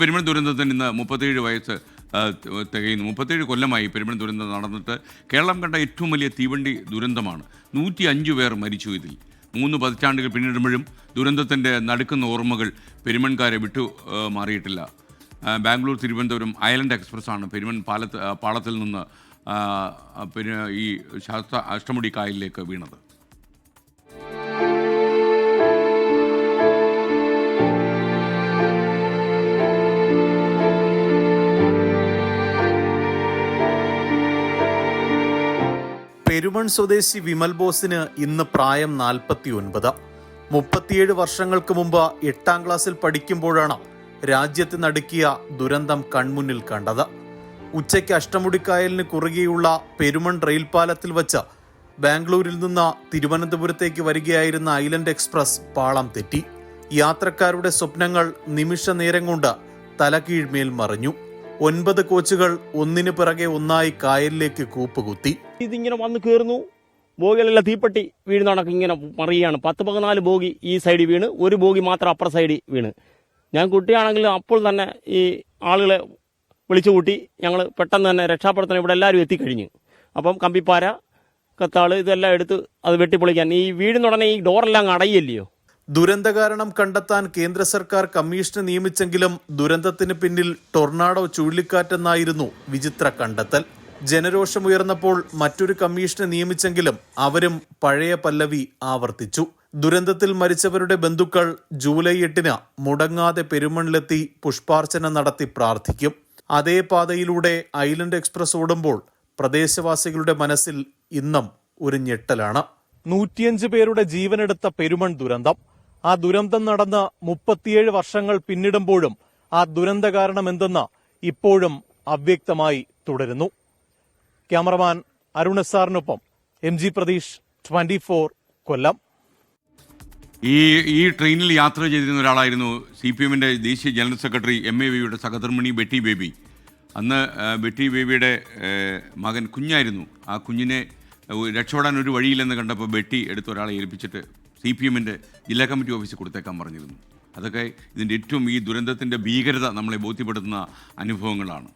പെരുമൺ ദുരന്തത്തിന് ഇന്ന് മുപ്പത്തേഴ് വയസ്സ് തികയുന്നു. മുപ്പത്തേഴ് കൊല്ലമായി പെരുമൺ ദുരന്തം നടന്നിട്ട് കേരളം കണ്ട ഏറ്റവും വലിയ തീവണ്ടി ദുരന്തമാണ്. നൂറ്റി അഞ്ച് പേർ മരിച്ചു ഇതിൽ. മൂന്ന് പതിറ്റാണ്ടുകൾ പിന്നിടുമ്പോഴും ദുരന്തത്തിന്റെ നടുക്കുന്ന ഓർമ്മകൾ പെരുമൺകാരെ വിട്ടു മാറിയിട്ടില്ല. ബാംഗ്ലൂർ തിരുവനന്തപുരം ഐലൻഡ് എക്സ്പ്രസ്സാണ് പെരുമൺ പാലത്ത് പാളത്തിൽ നിന്ന് പിന്നെ ഈ ശാസ്ത്ര അഷ്ടമുടി കായലിലേക്ക് വീണത്. പെരുമൺ സ്വദേശി വിമൽ ബോസിന് ഇന്ന് പ്രായം നാൽപ്പത്തി ഒൻപത് മുപ്പത്തിയേഴ് വർഷങ്ങൾക്ക് മുമ്പ് എട്ടാം ക്ലാസ്സിൽ പഠിക്കുമ്പോഴാണ് രാജ്യത്ത് നടുക്കിയ ദുരന്തം കൺമുന്നിൽ കണ്ടത്. ഉച്ചയ്ക്ക് അഷ്ടമുടിക്കായലിന് കുറുകെയുള്ള പെരുമൺ റെയിൽ പാലത്തിൽ വച്ച് ബാംഗ്ലൂരിൽ നിന്ന് തിരുവനന്തപുരത്തേക്ക് വരികയായിരുന്ന ഐലൻഡ് എക്സ്പ്രസ് പാളം തെറ്റി. യാത്രക്കാരുടെ സ്വപ്നങ്ങൾ നിമിഷ നേരം കൊണ്ട് തലകീഴ്മേൽ മറിഞ്ഞു. ഒൻപത് കോച്ചുകൾ ഒന്നിനു പിറകെ ഒന്നായി കായലിലേക്ക് കൂപ്പുകുത്തി. ഇതിങ്ങനെ വന്ന് കയറുന്നു ബോഗികളെല്ലാം തീപ്പെട്ടി വീഴുന്നതണക്ക് ഇങ്ങനെ മറിയാണ് പത്ത് പതിനാല് ബോഗി ഈ സൈഡിൽ വീണ്. ഒരു ബോഗി മാത്രം അപ്പുറ സൈഡിൽ വീണ്. ഞാൻ കുട്ടിയാണെങ്കിൽ അപ്പോൾ തന്നെ ഈ ആളുകളെ വിളിച്ചു കൂട്ടി ഞങ്ങൾ പെട്ടെന്ന് തന്നെ രക്ഷാപ്രവർത്തനം ഇവിടെ എല്ലാവരും എത്തിക്കഴിഞ്ഞു. അപ്പം കമ്പിപ്പാര കത്താൾ ഇതെല്ലാം എടുത്ത് അത് വെട്ടിപ്പൊളിക്കാൻ. ഈ വീടിന് ഉടനെ ഈ ഡോറെല്ലാം അടയല്ലയോ ദുരന്ത കാരണം കണ്ടെത്താൻ കേന്ദ്ര സർക്കാർ കമ്മീഷനെ നിയമിച്ചെങ്കിലും ദുരന്തത്തിന് പിന്നിൽ ടൊർണാഡോ ചുഴലിക്കാറ്റെന്നായിരുന്നു വിചിത്ര കണ്ടെത്തൽ. ജനരോഷമുയർന്നപ്പോൾ മറ്റൊരു കമ്മീഷനെ നിയമിച്ചെങ്കിലും അവരും പഴയ പല്ലവി ആവർത്തിച്ചു. ദുരന്തത്തിൽ മരിച്ചവരുടെ ബന്ധുക്കൾ ജൂലൈ എട്ടിന് മുടങ്ങാതെ പെരുമണിലെത്തി പുഷ്പാർച്ചന നടത്തി പ്രാർത്ഥിക്കും. അതേ പാതയിലൂടെ ഐലൻഡ് എക്സ്പ്രസ് ഓടുമ്പോൾ പ്രദേശവാസികളുടെ മനസ്സിൽ ഇന്നും ഒരു ഞെട്ടലാണ്. നൂറ്റിയഞ്ച് പേരുടെ ജീവനെടുത്ത പെരുമൺ ദുരന്തം. ആ ദുരന്തം നടന്ന് മുപ്പത്തിയേഴ് വർഷങ്ങൾ പിന്നിടുമ്പോഴും ആ ദുരന്ത കാരണം എന്തെന്ന് ഇപ്പോഴും അവ്യക്തമായി തുടരുന്നു. Cameraman Aruna S ആറിനൊപ്പം M G Pratheesh twenty four Kollam. ഈ ഈ ട്രെയിനിൽ യാത്ര ചെയ്തിരുന്ന ഒരാളായിരുന്നു സി പി എമ്മിന്റെ ദേശീയ ജനറൽ സെക്രട്ടറി എം എ ബിയുടെ സഹധർമ്മിണി ബെറ്റി ബേബി. അന്ന് ബെട്ടി ബേബിയുടെ മകൻ കുഞ്ഞായിരുന്നു. ആ കുഞ്ഞിനെ രക്ഷപ്പെടാൻ ഒരു വഴിയില്ലെന്ന് കണ്ടപ്പോൾ ബെട്ടി എടുത്ത് ഒരാളെ ഏൽപ്പിച്ചിട്ട് സി പി എമ്മിന്റെ ജില്ലാ കമ്മിറ്റി ഓഫീസിൽ കൊടുത്തേക്കാൻ പറഞ്ഞിരുന്നു. അതൊക്കെ ഇതിന്റെ ഏറ്റവും ഈ ദുരന്തത്തിന്റെ ഭീകരത നമ്മളെ ബോധ്യപ്പെടുത്തുന്ന അനുഭവങ്ങളാണ്.